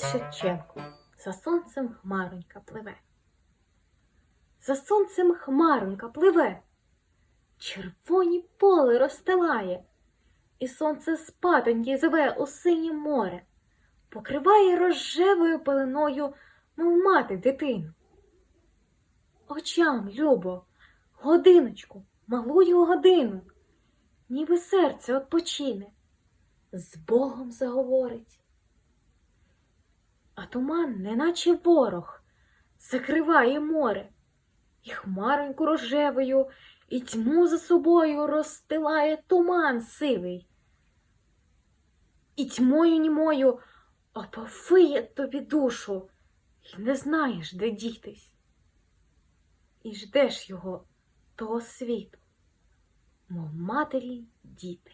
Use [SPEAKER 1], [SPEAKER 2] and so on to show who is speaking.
[SPEAKER 1] Шевченко. За сонцем хмаронька пливе. За сонцем хмаронька пливе, червоні поле розстилає, і сонце спатоньки зве у синє море, покриває рожевою пеленою, мов мати дитину. Очам, любо, годиночку, малую годину, ніби серце odpoчине, з Богом заговорить. Туман, неначе ворог, закриває море, і хмароньку рожевою, і тьму за собою розстилає туман сивий. І тьмою німою оповиє тобі душу, і не знаєш, де дітись. І ждеш його, того світу, мов матері діти.